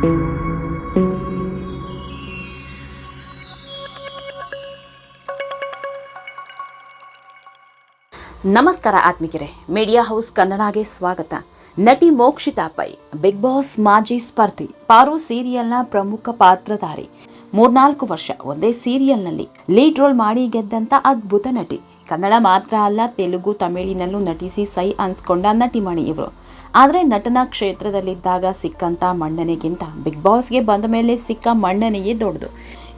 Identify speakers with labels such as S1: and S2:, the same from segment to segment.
S1: ನಮಸ್ಕಾರ ಆತ್ಮಿಕರೆ. Media house ಕನ್ನಡಗೆ ಸ್ವಾಗತ. ನಟಿ ಮೋಕ್ಷಿತಾ ಪೈ, ಬಿಗ್ ಬಾಸ್ ಮಾಜಿ ಸ್ಪರ್ಧಿ, ಪಾರು ಸೀರಿಯಲ್ನ ಪ್ರಮುಖ ಪಾತ್ರಧಾರಿ. ಮೂರ್ನಾಲ್ಕು ವರ್ಷ ಒಂದೇ ಸೀರಿಯಲ್ನಲ್ಲಿ ಲೀಡ್ ರೋಲ್ ಮಾಡಿ ಗೆದ್ದಂತ ಅದ್ಭುತ ನಟಿ. ಕನ್ನಡ ಮಾತ್ರ ಅಲ್ಲ, ತೆಲುಗು, ತಮಿಳಿನಲ್ಲೂ ನಟಿಸಿ ಸೈ ಅನ್ಸ್ಕೊಂಡ ನಟಿಮಣಿ ಇವರು. ಆದರೆ ನಟನಾ ಕ್ಷೇತ್ರದಲ್ಲಿದ್ದಾಗ ಸಿಕ್ಕಂಥ ಮಣ್ಣನೆಗಿಂತ ಬಿಗ್ ಬಾಸ್ಗೆ ಬಂದ ಮೇಲೆ ಸಿಕ್ಕ ಮಣ್ಣನೆಯೇ ದೊಡ್ಡದು.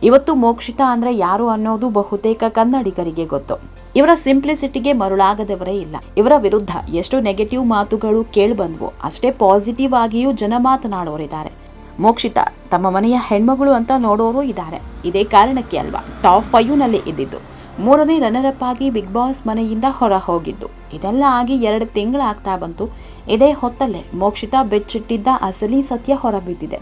S1: ಇವತ್ತು ಮೋಕ್ಷಿತಾ ಅಂದರೆ ಯಾರು ಅನ್ನೋದು ಬಹುತೇಕ ಕನ್ನಡಿಗರಿಗೆ ಗೊತ್ತು. ಇವರ ಸಿಂಪ್ಲಿಸಿಟಿಗೆ ಮರುಳಾಗದವರೇ ಇಲ್ಲ. ಇವರ ವಿರುದ್ಧ ಎಷ್ಟು ನೆಗೆಟಿವ್ ಮಾತುಗಳು ಕೇಳಿಬಂದ್ವು, ಅಷ್ಟೇ ಪಾಸಿಟಿವ್ ಆಗಿಯೂ ಜನ ಮಾತನಾಡೋರಿದ್ದಾರೆ. ಮೋಕ್ಷಿತಾ ತಮ್ಮ ಮನೆಯ ಹೆಣ್ಮಗಳು ಅಂತ ನೋಡೋರು ಇದ್ದಾರೆ. ಇದೇ ಕಾರಣಕ್ಕೆ ಅಲ್ವಾ, ಟಾಪ್ ಫೈವ್ನಲ್ಲಿ ಇದ್ದಿದ್ದು. ಮೂರನೇ ರನ್ನರಪ್ ಆಗಿ ಬಿಗ್ ಬಾಸ್ ಮನೆಯಿಂದ ಹೊರ ಹೋಗಿದ್ದು ಇದೆಲ್ಲ ಆಗಿ ಎರಡು ತಿಂಗಳಾಗ್ತಾ ಬಂತು. ಇದೇ ಹೊತ್ತಲ್ಲೇ ಮೋಕ್ಷಿತಾ ಬೆಚ್ಚಿಟ್ಟಿದ್ದ ಅಸಲಿ ಸತ್ಯ ಹೊರಬಿದ್ದಿದೆ.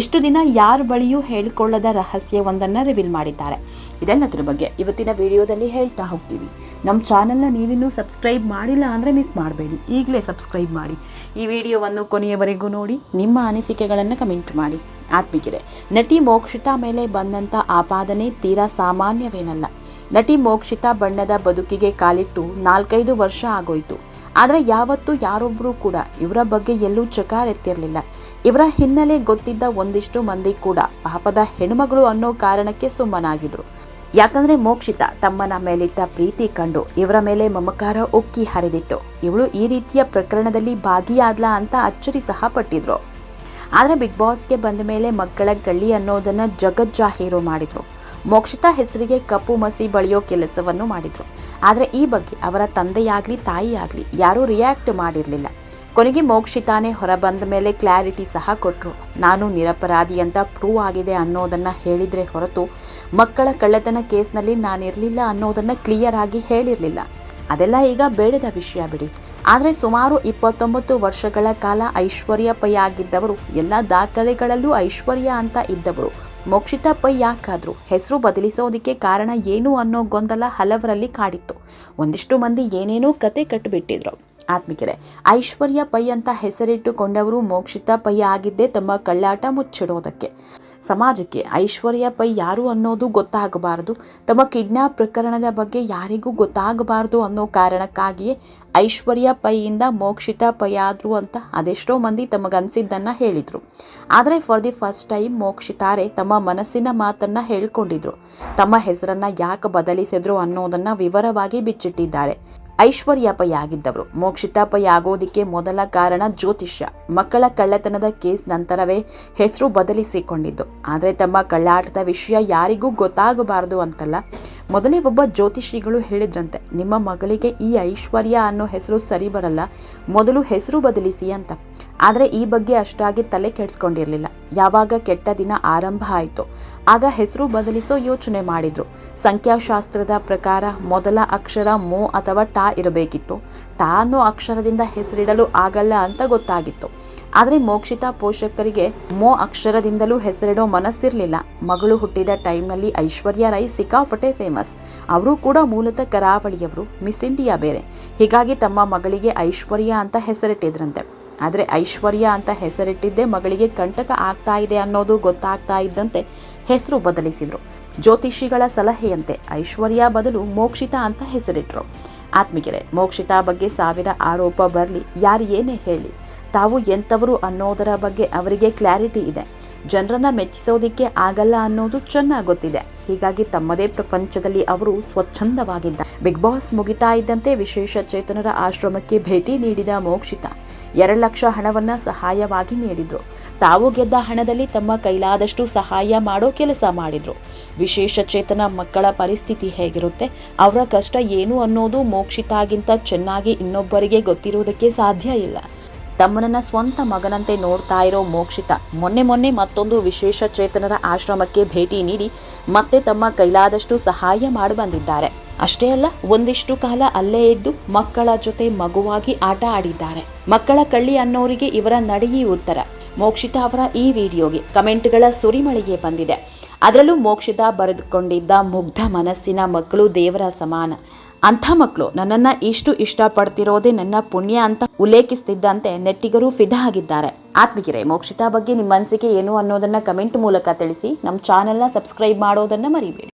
S1: ಇಷ್ಟು ದಿನ ಯಾರ ಬಳಿಯೂ ಹೇಳಿಕೊಳ್ಳದ ರಹಸ್ಯವೊಂದನ್ನು ರಿವೀಲ್ ಮಾಡಿದ್ದಾರೆ. ಇದೆಲ್ಲದರ ಬಗ್ಗೆ ಇವತ್ತಿನ ವಿಡಿಯೋದಲ್ಲಿ ಹೇಳ್ತಾ ಹೋಗ್ತೀವಿ. ನಮ್ಮ ಚಾನಲ್ನ ನೀವಿನ್ನೂ ಸಬ್ಸ್ಕ್ರೈಬ್ ಮಾಡಿಲ್ಲ ಅಂದರೆ ಮಿಸ್ ಮಾಡಬೇಡಿ. ಈಗಲೇ ಸಬ್ಸ್ಕ್ರೈಬ್ ಮಾಡಿ. ಈ ವಿಡಿಯೋವನ್ನು ಕೊನೆಯವರೆಗೂ ನೋಡಿ, ನಿಮ್ಮ ಅನಿಸಿಕೆಗಳನ್ನು ಕಮೆಂಟ್ ಮಾಡಿ. ಆತ್ಮಿಕಿರೆ, ನಟಿ ಮೋಕ್ಷಿತಾ ಮೇಲೆ ಬಂದಂಥ ಆಪಾದನೆ ತೀರಾ ಸಾಮಾನ್ಯವೇನಲ್ಲ. ನಟಿ ಮೋಕ್ಷಿತಾ ಬಣ್ಣದ ಬದುಕಿಗೆ ಕಾಲಿಟ್ಟು ನಾಲ್ಕೈದು ವರ್ಷ ಆಗೋಯ್ತು. ಆದರೆ ಯಾವತ್ತೂ ಯಾರೊಬ್ಬರೂ ಕೂಡ ಇವರ ಬಗ್ಗೆ ಎಲ್ಲೂ ಚಕಾರೆತ್ತಿರಲಿಲ್ಲ ಇವರ ಹಿನ್ನೆಲೆ ಗೊತ್ತಿದ್ದ ಒಂದಿಷ್ಟು ಮಂದಿ ಕೂಡ ಪಾಪದ ಹೆಣ್ಮಗಳು ಅನ್ನೋ ಕಾರಣಕ್ಕೆ ಸುಮ್ಮನಾಗಿದ್ರು. ಯಾಕಂದ್ರೆ ಮೋಕ್ಷಿತಾ ತಮ್ಮನ ಮೇಲಿಟ್ಟ ಪ್ರೀತಿ ಕಂಡು ಇವರ ಮೇಲೆ ಮಮಕಾರ ಉಕ್ಕಿ ಹರಿದಿತ್ತು. ಇವಳು ಈ ರೀತಿಯ ಪ್ರಕರಣದಲ್ಲಿ ಭಾಗಿಯಾದ್ಲಾ ಅಂತ ಅಚ್ಚರಿ ಸಹ ಪಟ್ಟಿದ್ರು. ಆದರೆ ಬಿಗ್ ಬಾಸ್ಗೆ ಬಂದ ಮೇಲೆ ಮಕ್ಕಳ ಗಳ್ಳಿ ಅನ್ನೋದನ್ನ ಜಗಜ್ಜಾಹೀರು ಮಾಡಿದ್ರು. ಮೋಕ್ಷಿತಾ ಹೆಸರಿಗೆ ಕಪ್ಪು ಮಸಿ ಬಳಿಯೋ ಕೆಲಸವನ್ನು ಮಾಡಿದರು. ಆದರೆ ಈ ಬಗ್ಗೆ ಅವರ ತಂದೆಯಾಗಲಿ, ತಾಯಿಯಾಗಲಿ ಯಾರೂ ರಿಯಾಕ್ಟ್ ಮಾಡಿರಲಿಲ್ಲ. ಕೊನೆಗೆ ಮೋಕ್ಷಿತಾನೇ ಹೊರಬಂದ ಮೇಲೆ ಕ್ಲಾರಿಟಿ ಸಹ ಕೊಟ್ಟರು ನಾನು ನಿರಪರಾಧಿ ಅಂತ ಪ್ರೂವ್ ಆಗಿದೆ ಅನ್ನೋದನ್ನು ಹೇಳಿದರೆ ಹೊರತು ಮಕ್ಕಳ ಕಳ್ಳತನ ಕೇಸ್ನಲ್ಲಿ ನಾನಿರಲಿಲ್ಲ ಅನ್ನೋದನ್ನು ಕ್ಲಿಯರ್ ಆಗಿ ಹೇಳಿರಲಿಲ್ಲ. ಅದೆಲ್ಲ ಈಗ ಬೇಡದ ವಿಷಯ ಬಿಡಿ. ಆದರೆ ಸುಮಾರು ಇಪ್ಪತ್ತೊಂಬತ್ತು ವರ್ಷಗಳ ಕಾಲ ಐಶ್ವರ್ಯ ಪೈ ಆಗಿದ್ದವರು ಎಲ್ಲ ದಾಖಲೆಗಳಲ್ಲೂ ಐಶ್ವರ್ಯ ಅಂತ ಇದ್ದವರು ಮೋಕ್ಷಿತಾ ಪೈ ಯಾಕಾದರೂ ಹೆಸರು ಬದಲಿಸೋದಕ್ಕೆ ಕಾರಣ ಏನು ಅನ್ನೋ ಗೊಂದಲ ಹಲವರಲ್ಲಿ ಕಾಡಿತ್ತು. ಒಂದಿಷ್ಟು ಮಂದಿ ಏನೇನೋ ಕತೆ ಕಟ್ಟಿಬಿಟ್ಟಿದ್ರು. ಆತ್ಮಿಕರೆ ಐಶ್ವರ್ಯ ಪೈ ಅಂತ ಹೆಸರಿಟ್ಟುಕೊಂಡವರು ಮೋಕ್ಷಿತಾ ಪೈ ಆಗಿದ್ದೇ ತಮ್ಮ ಕಳ್ಳಾಟ ಮುಚ್ಚಿಡೋದಕ್ಕೆ. ಸಮಾಜಕ್ಕೆ ಐಶ್ವರ್ಯ ಪೈ ಯಾರು ಅನ್ನೋದು ಗೊತ್ತಾಗಬಾರದು. ತಮ್ಮ ಕಿಡ್ನಾಪ್ ಪ್ರಕರಣದ ಬಗ್ಗೆ ಯಾರಿಗೂ ಗೊತ್ತಾಗಬಾರದು ಅನ್ನೋ ಕಾರಣಕ್ಕಾಗಿಯೇ ಐಶ್ವರ್ಯ ಪೈಯಿಂದ ಮೋಕ್ಷಿತ ಪೈ ಆದ್ರು ಅಂತ ಅದೆಷ್ಟೋ ಮಂದಿ ತಮಗನ್ಸಿದ್ದನ್ನು ಹೇಳಿದರು. ಆದರೆ ಫಾರ್ ದಿ ಫಸ್ಟ್ ಟೈಮ್ ಮೋಕ್ಷಿತಾರೆ ತಮ್ಮ ಮನಸ್ಸಿನ ಮಾತನ್ನು ಹೇಳ್ಕೊಂಡಿದ್ರು. ತಮ್ಮ ಹೆಸರನ್ನು ಯಾಕೆ ಬದಲಿಸಿದ್ರು ಅನ್ನೋದನ್ನು ವಿವರವಾಗಿ ಬಿಚ್ಚಿಟ್ಟಿದ್ದಾರೆ. ಐಶ್ವರ್ಯ ಆಗಿದ್ದವರು ಮೋಕ್ಷಿತಾ ಪೈ ಆಗೋದಿಕ್ಕೆ ಮೊದಲ ಕಾರಣ ಜ್ಯೋತಿಷ್ಯ. ಮಕ್ಕಳ ಕಳ್ಳತನದ ಕೇಸ್ ನಂತರವೇ ಹೆಸರು ಬದಲಿಸಿಕೊಂಡಿದ್ದು. ಆದರೆ ತಮ್ಮ ಕಳ್ಳಾಟದ ವಿಷಯ ಯಾರಿಗೂ ಗೊತ್ತಾಗಬಾರದು ಅಂತಲ್ಲ. ಮೊದಲೇ ಒಬ್ಬ ಜ್ಯೋತಿಷಿಗಳು ಹೇಳಿದ್ರಂತೆ, ನಿಮ್ಮ ಮಗಳಿಗೆ ಈ ಐಶ್ವರ್ಯ ಅನ್ನೋ ಹೆಸರು ಸರಿ ಬರಲ್ಲ ಮೊದಲು ಹೆಸರು ಬದಲಿಸಿ ಅಂತ. ಆದರೆ ಈ ಬಗ್ಗೆ ಅಷ್ಟಾಗಿ ತಲೆ ಕೆಡಿಸ್ಕೊಂಡಿರಲಿಲ್ಲ. ಯಾವಾಗ ಕೆಟ್ಟ ದಿನ ಆರಂಭ ಆಯಿತು, ಆಗ ಹೆಸರು ಬದಲಿಸೋ ಯೋಚನೆ ಮಾಡಿದರು. ಸಂಖ್ಯಾಶಾಸ್ತ್ರದ ಪ್ರಕಾರ ಮೊದಲ ಅಕ್ಷರ ಮೋ ಅಥವಾ ಟಾ ಇರಬೇಕಿತ್ತು. ಟಾ ಅನ್ನೋ ಅಕ್ಷರದಿಂದ ಹೆಸರಿಡಲು ಆಗಲ್ಲ ಅಂತ ಗೊತ್ತಾಗಿತ್ತು. ಆದರೆ ಮೋಕ್ಷಿತಾ ಪೋಷಕರಿಗೆ ಮೋ ಅಕ್ಷರದಿಂದಲೂ ಹೆಸರಿಡೋ ಮನಸ್ಸಿರಲಿಲ್ಲ. ಮಗಳು ಹುಟ್ಟಿದ ಟೈಮ್ನಲ್ಲಿ ಐಶ್ವರ್ಯ ರೈ ಸಿಕ್ಕಾಪಟ್ಟೆ ಫೇಮಸ್. ಅವರು ಕೂಡ ಮೂಲತಃ ಕರಾವಳಿಯವರು, ಮಿಸ್ ಇಂಡಿಯಾ ಬೇರೆ. ಹೀಗಾಗಿ ತಮ್ಮ ಮಗಳಿಗೆ ಐಶ್ವರ್ಯ ಅಂತ ಹೆಸರಿಟ್ಟಿದ್ರಂತೆ. ಆದರೆ ಐಶ್ವರ್ಯ ಅಂತ ಹೆಸರಿಟ್ಟಿದ್ದೇ ಮಗಳಿಗೆ ಕಂಟಕ ಆಗ್ತಾ ಇದೆ ಅನ್ನೋದು ಗೊತ್ತಾಗ್ತಾ ಇದ್ದಂತೆ ಹೆಸರು ಬದಲಿಸಿದರು. ಜ್ಯೋತಿಷಿಗಳ ಸಲಹೆಯಂತೆ ಐಶ್ವರ್ಯ ಬದಲು ಮೋಕ್ಷಿತಾ ಅಂತ ಹೆಸರಿಟ್ರು. ಆತ್ಮಿಗೆರೆ ಮೋಕ್ಷಿತಾ ಬಗ್ಗೆ ಸಾವಿರ ಆರೋಪ ಬರಲಿ, ಯಾರು ಏನೇ ಹೇಳಿ. ತಾವು ಎಂಥವರು ಅನ್ನೋದರ ಬಗ್ಗೆ ಅವರಿಗೆ ಕ್ಲಾರಿಟಿ ಇದೆ. ಜನರನ್ನು ಮೆಚ್ಚಿಸೋದಿಕ್ಕೆ ಆಗಲ್ಲ ಅನ್ನೋದು ಚೆನ್ನಾಗಿ ಗೊತ್ತಿದೆ. ಹೀಗಾಗಿ ತಮ್ಮದೇ ಪ್ರಪಂಚದಲ್ಲಿ ಅವರು ಸ್ವಚ್ಛಂದವಾಗಿದ್ದ ಬಿಗ್ ಬಾಸ್ ಮುಗಿತಾ ಇದ್ದಂತೆ ವಿಶೇಷ ಚೇತನರ ಆಶ್ರಮಕ್ಕೆ ಭೇಟಿ ನೀಡಿದ ಮೋಕ್ಷಿತಾ ಎರಡು ಲಕ್ಷ ಹಣವನ್ನ ಸಹಾಯವಾಗಿ ನೀಡಿದ್ರು. ತಾವು ಗೆದ್ದ ಹಣದಲ್ಲಿ ತಮ್ಮ ಕೈಲಾದಷ್ಟು ಸಹಾಯ ಮಾಡೋ ಕೆಲಸ ಮಾಡಿದ್ರು. ವಿಶೇಷ ಚೇತನ ಮಕ್ಕಳ ಪರಿಸ್ಥಿತಿ ಹೇಗಿರುತ್ತೆ? ಅವರ ಕಷ್ಟ ಏನು ಅನ್ನೋದು ಮೋಕ್ಷಿತಾಗಿಂತ ಚೆನ್ನಾಗಿ ಇನ್ನೊಬ್ಬರಿಗೆ ಗೊತ್ತಿರುವುದಕ್ಕೆ ಸಾಧ್ಯ ಇಲ್ಲ. ತಮ್ಮನನ್ನ ಸ್ವಂತ ಮಗನಂತೆ ನೋಡ್ತಾ ಇರೋ ಮೋಕ್ಷಿತ. ಮೊನ್ನೆ ಮೊನ್ನೆ ಮತ್ತೊಂದು ವಿಶೇಷ ಚೇತನರ ಆಶ್ರಮಕ್ಕೆ ಭೇಟಿ ನೀಡಿ ಮತ್ತೆ ತಮ್ಮ ಕೈಲಾದಷ್ಟು ಸಹಾಯ ಮಾಡಿ ಬಂದಿದ್ದಾರೆ. ಅಷ್ಟೇ ಅಲ್ಲ, ಒಂದಿಷ್ಟು ಕಾಲ ಅಲ್ಲೇ ಇದ್ದು ಮಕ್ಕಳ ಜೊತೆ ಮಗುವಾಗಿ ಆಟ ಆಡಿದ್ದಾರೆ. ಮಕ್ಕಳ ಕಳ್ಳಿ ಅನ್ನೋರಿಗೆ ಇವರ ನಡೆಯಿ ಉತ್ತರ. ಮೋಕ್ಷಿತ ಅವರ ಈ ವಿಡಿಯೋಗೆ ಕಮೆಂಟ್ಗಳ ಸುರಿಮಳಿಗೆ ಬಂದಿದೆ. ಅದರಲ್ಲೂ ಮೋಕ್ಷಿತ ಬರೆದುಕೊಂಡಿದ್ದ ಮುಗ್ಧ ಮನಸ್ಸಿನ ಮಕ್ಕಳು ದೇವರ ಸಮಾನ. ಅಂಥ ಮಕ್ಕಳು ನನ್ನನ್ನು ಇಷ್ಟು ಇಷ್ಟಪಡ್ತಿರೋದೇ ನನ್ನ ಪುಣ್ಯ ಅಂತ ಉಲ್ಲೇಖಿಸ್ತಿದ್ದಂತೆ ನೆಟ್ಟಿಗರು ಫಿದಾ ಆಗಿದ್ದಾರೆ ಆತ್ಮಿಕಿರೆ ಮೋಕ್ಷಿತಾ ಬಗ್ಗೆ ನಿಮ್ಮ ಅನಿಸಿಕೆ ಏನು ಅನ್ನೋದನ್ನು ಕಮೆಂಟ್ ಮೂಲಕ ತಿಳಿಸಿ ನಮ್ಮ ಚಾನೆಲ್ನ ಸಬ್ಸ್ಕ್ರೈಬ್ ಮಾಡೋದನ್ನು ಮರಿಬೇಡಿ.